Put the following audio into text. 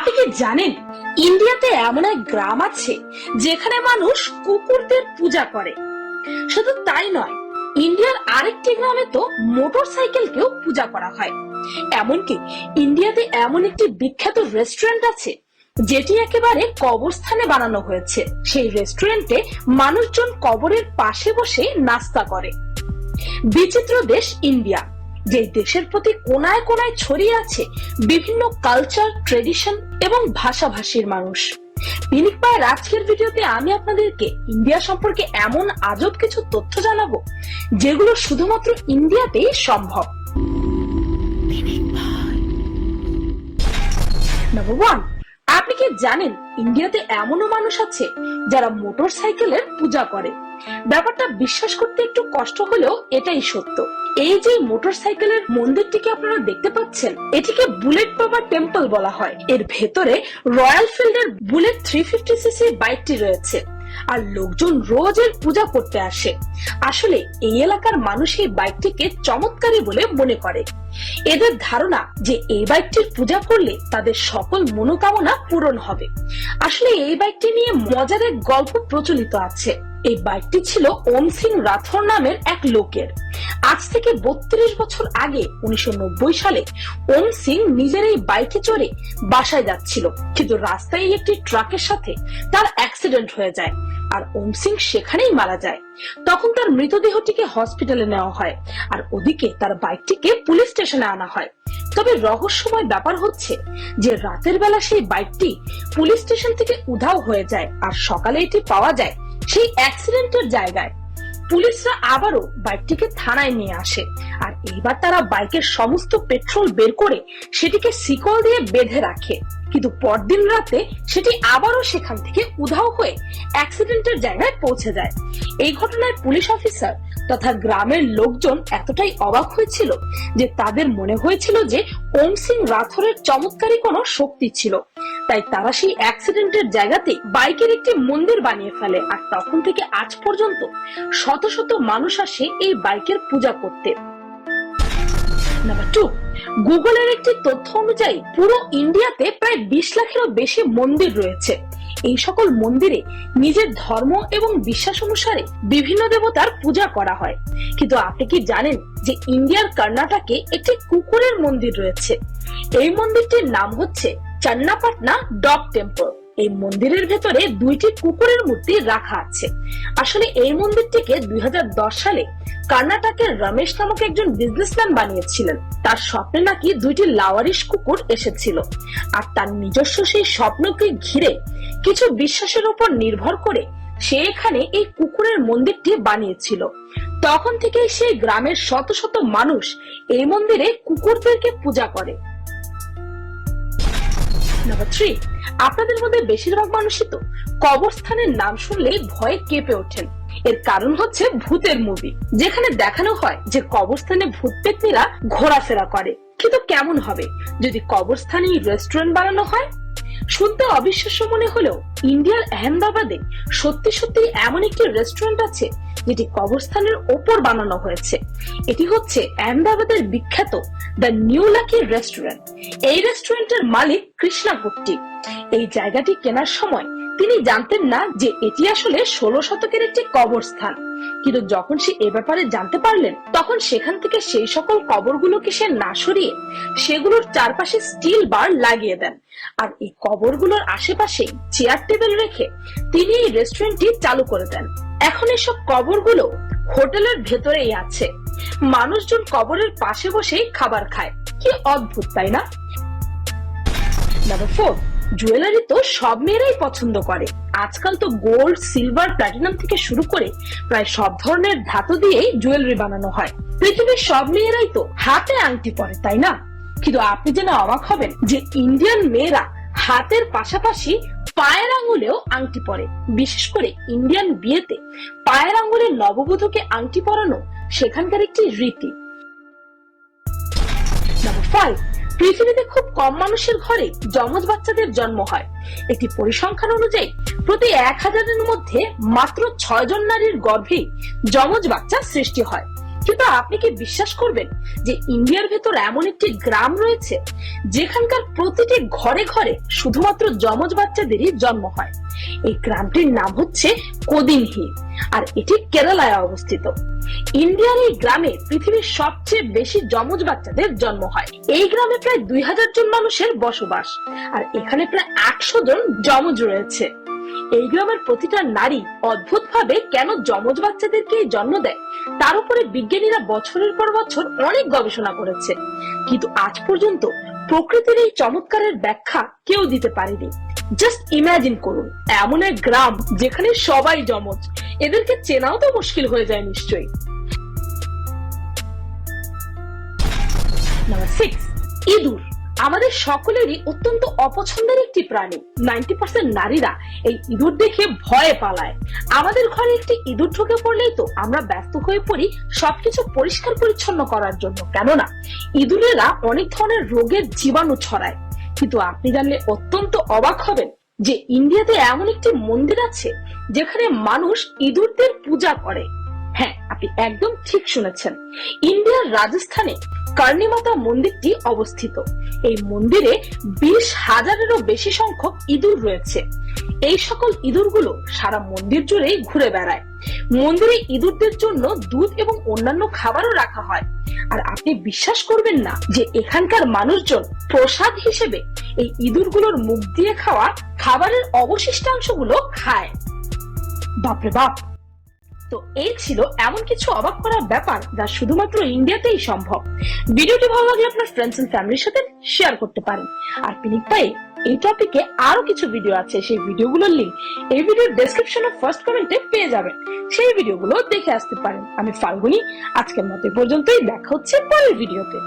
আপনি কি জানেন, ইন্ডিয়াতে এমন এক গ্রাম আছে যেখানে মানুষ কুকুরদের পূজা করে? শুধু তাই নয়, ইন্ডিয়ার আরেকটি গ্রামে তো মোটর সাইকেলকেও পূজা করা হয়। এমনকি ইন্ডিয়াতে এমন একটি বিখ্যাত রেস্টুরেন্ট আছে, যেটি একেবারে কবরস্থানে বানানো হয়েছে। সেই রেস্টুরেন্টে মানুষজন কবরের পাশে বসে নাস্তা করে। বিচিত্র দেশ ইন্ডিয়া। যে দেশের প্রতি কোনায় কোনায় ছড়িয়ে আছে বিভিন্ন কালচার ট্রেডিশন এবং ভাষাভাষীর মানুষ। পিনিক পায়ের আজকের ভিডিওতে আমি আপনাদেরকে ইন্ডিয়া সম্পর্কে এমন আজব কিছু তথ্য জানাব, যেগুলো শুধুমাত্র ইন্ডিয়াতেই সম্ভব। নাম্বার ওয়ান আপনি কি জানেন ইন্ডিয়াতে এমনও মানুষ আছে যারা মোটর সাইকেলের পূজা করে? ব্যাপারটা বিশ্বাস করতে একটু কষ্ট হলেও এটাই সত্য। এই যে মোটর সাইকেলের মন্দিরটিকে আপনারা দেখতে পাচ্ছেন? এটিকে বুলেট বাবা টেম্পল বলা হয়। এর ভেতরে রয়্যাল ফিল্ডের বুলেট থ্রি ফিফটি সিসি বাইকটি রয়েছে আর লোকজন রোজ এর পূজা করতে আসে। আসলে এই এলাকার মানুষ এই বাইকটিকে চমৎকারী বলে মনে করে। এদের ধারণা যে এই বাইকটির পূজা করলে তাদের সকল মনোকামনা পূরণ হবে। আসলে এই বাইকটি নিয়ে মজার এক গল্প প্রচলিত আছে। এই বাইকটি ছিল ওম সিং রাথোর নামের এক লোকের। আজ থেকে বত্রিশ বছর আগে উনিশশো নব্বই সালে ওম সিং নিজের এই বাইকে চড়ে বাসায় যাচ্ছিল। কিন্তু রাস্তায় একটি ট্রাকের সাথে তার অ্যাক্সিডেন্ট হয়ে যায়। আর ওম সিং সেখানেই মারা যায়। তখন তার মৃতদেহটিকে হসপিটালে নেওয়া হয় আর ওদিকে তার বাইকটিকে পুলিশ স্টেশনে আনা হয়। তবে রহস্যময় ব্যাপার হচ্ছে যে রাতের বেলা সেই বাইকটি পুলিশ স্টেশন থেকে উধাও হয়ে যায় আর সকালে এটি পাওয়া যায় সেই অ্যাক্সিডেন্টের জায়গায়। পুলিশরা আবারও বাইকটিকে থানায় নিয়ে আসে। আর এইবার তারা বাইকের সমস্ত পেট্রোল বের করে সেটিকে শিকল দিয়ে বেঁধে রাখে। কিন্তু পরদিন রাতে সেটি আবারও সেখান থেকে উধাও হয়ে অ্যাক্সিডেন্টের জায়গায় পৌঁছে যায়। এই ঘটনায় পুলিশ অফিসার তথা গ্রামের লোকজন এতটাই অবাক হয়েছিল যে তাদের মনে হয়েছিল যে ওম সিং রাথোরের চমৎকারী কোনো শক্তি ছিল। তাই তারা সেই অ্যাক্সিডেন্টের জায়গাতে বাইকের একটি মন্দির বানিয়ে ফেলে। আর তখন থেকে আজ পর্যন্ত শত শত মানুষ আসে এই বাইকের পূজা করতে। গুগলের একটি তথ্য অনুযায়ী পুরো ইন্ডিয়াতে প্রায় বিশ লাখেরও বেশি মন্দির রয়েছে। এই সকল মন্দিরে নিজের ধর্ম এবং বিশ্বাস অনুসারে বিভিন্ন দেবতার পূজা করা হয়। কিন্তু আপনি কি জানেন যে ইন্ডিয়ার কর্ণাটকে একটি কুকুরের মন্দির রয়েছে? এই মন্দিরটির নাম হচ্ছে চান্নাপাটনা ডগ টেম্পল। এই মন্দিরের ভেতরে দুইটি কুকুরের মূর্তি রাখা আছে। আসলে এই মন্দিরটিকে দুই সালে কর্ণাটকের রমেশ নামক একজন বিজনেসম্যান বানিয়েছিলেন। তার স্বপ্নে নাকি দুইটি লাওয়ারিশ কুকুর এসেছিল। আর তার নিজস্ব সেই স্বপ্নকে ঘিরে কিছু বিশ্বাসের উপর নির্ভর করে সে এখানে এই কুকুরের মন্দিরটি বানিয়েছিল। তখন থেকে সেই গ্রামের শত শত মানুষ এই মন্দিরে কুকুরদেরকে পূজা করে। নাম্বার থ্রি আপনাদের মধ্যে বেশিরভাগ মানুষই তো কবরস্থানের নাম শুনলেই ভয়ে কেঁপে ওঠেন। এর কারণ হচ্ছে ভূতের মুভি যেখানে দেখানো হয় যে কবরস্থানে ভূত পেতনিরা ঘোরাফেরা করে। কিন্তু কেমন হবে যদি কবরস্থানে রেস্টুরেন্ট বানানো হয়? শুনতে অবিশ্বাস্য মনে হলেও ইন্ডিয়ার আহমেদাবাদে সত্যি সত্যি এমন একটি রেস্টুরেন্ট আছে যেটি কবরস্থানের ওপর বানানো হয়েছে। এটি হচ্ছে আহমেদাবাদের বিখ্যাত দ্য নিউ লাকি রেস্টুরেন্ট। এই রেস্টুরেন্টের মালিক কৃষ্ণা গুপ্তি। এই জায়গাটি কেনার সময় তিনি জানতেন না যে এটি আসলে ষোলো শতকের একটি কবরস্থান। কিন্তু যখন সে এ ব্যাপারে জানতে পারলেন, তখন সেখান থেকে সেই সকল কবরগুলোকে সে না সরিয়ে সেগুলোর চারপাশে স্টিল বার লাগিয়ে দেন। আর এই কবরগুলোর আশেপাশে চেয়ার টেবিল রেখে তিনি এই রেস্টুরেন্টটি চালু করে দেন। এখন এসব কবরগুলো হোটেলের ভেতরেই আছে। মানুষজন কবরের পাশে বসেই খাবার খায়। কি অদ্ভুত, তাই না? জুয়েলারি তো সব মেয়েরাই পছন্দ করে। আজকাল তো গোল্ড সিলভার প্ল্যাটিনাম থেকে শুরু করে প্রায় সব ধরনের ধাতু দিয়েই জুয়েলারি বানানো হয়। পৃথিবীর সব মেয়েরাই তো হাতে আংটি পরে, তাই না? কিন্তু আপনি জেনে অবাক হবেন যে ইন্ডিয়ান মেয়েরা হাতের পাশাপাশি পায়ের আঙুলেও আংটি পরে। বিশেষ করে ইন্ডিয়ান বিয়েতে পায়ের আঙুলে নববধূকে আংটি পরানো সেখানকার একটি রীতি। ফাইভ পৃথিবীতে খুব কম মানুষের ঘরে যমজ বাচ্চাদের জন্ম হয়। একটি পরিসংখ্যান অনুযায়ী, প্রতি এক হাজারের মধ্যে মাত্র ছয় জন নারীর গর্ভে যমজ বাচ্চা সৃষ্টি হয়। কিন্তু আপনি কি বিশ্বাস করবেন যে ইন্ডিয়ার ভেতর এমন একটি গ্রাম রয়েছে যেখানকার প্রতিটি ঘরে ঘরে শুধুমাত্র যমজ বাচ্চাদেরই জন্ম হয়? এই গ্রামটির নাম হচ্ছে কোদিনহি, আর এটি কেরালায় অবস্থিত। ইন্ডিয়ার এই গ্রামে পৃথিবীর সবচেয়ে বেশি যমজ বাচ্চাদের জন্ম হয়। এই গ্রামে প্রায় দুই হাজার জন মানুষের বসবাস, আর এখানে প্রায় একশো জন যমজ রয়েছে। এই গ্রামের প্রতিটা নারী অদ্ভুত ভাবে কেন যমজ বাচ্চাদেরকে জন্ম দেয়? তার উপরে বিজ্ঞানীরা বছরের পর বছর অনেক গবেষণা করেছে। কিন্তু আজ পর্যন্ত প্রকৃতির এই চমৎকারের ব্যাখ্যা কেউ দিতে পারেনি। জাস্ট ইমাজিন করুন, এমন এক গ্রাম যেখানে সবাই যমজ। এদেরকে চেনাও তো মুশকিল হয়ে যায় নিশ্চয়ই। নাম্বার সিক্স ইঁদুর। আমাদের সকলেরই অত্যন্ত অপছন্দের একটি প্রাণী। নাইনটি পার্সেন্ট নারীরা এই ইঁদুর দেখে ভয়ে পালায়। আমাদের ঘরে একটি ইঁদুর ঢুকে পড়লেই তো আমরা ব্যস্ত হয়ে পড়ি সবকিছু পরিষ্কার পরিচ্ছন্ন করার জন্য। কেননা, ইঁদুরেরা অনেক ধরনের রোগের জীবাণু ছড়ায়। কিন্তু আপনি জানলে অত্যন্ত অবাক হবেন যে ইন্ডিয়াতে এমন একটি মন্দির আছে যেখানে মানুষ ইঁদুরদের পূজা করে। হ্যাঁ আপনি একদম ঠিক শুনেছেন। ইন্ডিয়ার রাজস্থানে কর্ণিমাতা মন্দিরটি অবস্থিত। এই মন্দিরে বিশ হাজারেরও বেশি সংখ্যক ইঁদুর রয়েছে। এই সকল ইঁদুরগুলো সারা মন্দির জুড়েই ঘুরে বেড়ায়। মন্দিরে ইঁদুরদের জন্য দুধ এবং অন্যান্য খাবারও রাখা হয়। আর আপনি বিশ্বাস করবেন না যে এখানকার মানুষজন প্রসাদ হিসেবে এই ইঁদুরগুলোর মুখ দিয়ে খাওয়া খাবারের অবশিষ্টাংশগুলো খায়। বাপরে বাপ! তো এই ছিল এমন কিছু অবাক করার ব্যাপার যা শুধুমাত্র ইন্ডিয়াতেই সম্ভব। ভিডিওটি ভালো লাগলে আপনার ফ্রেন্ডস এন্ড ফ্যামিলির সাথে শেয়ার করতে পারেন। আর পিনিক পাই এই টপিকে আরও কিছু ভিডিও আছে, সেই ভিডিওগুলোর লিঙ্ক এই ভিডিওর ডেসক্রিপশনে ফার্স্ট কমেন্টে পেয়ে যাবেন। সেই ভিডিওগুলো দেখে আসতে পারেন। আমি ফাল্গুনি, আজকের মতো পর্যন্তই, দেখা হচ্ছে পরের ভিডিওতে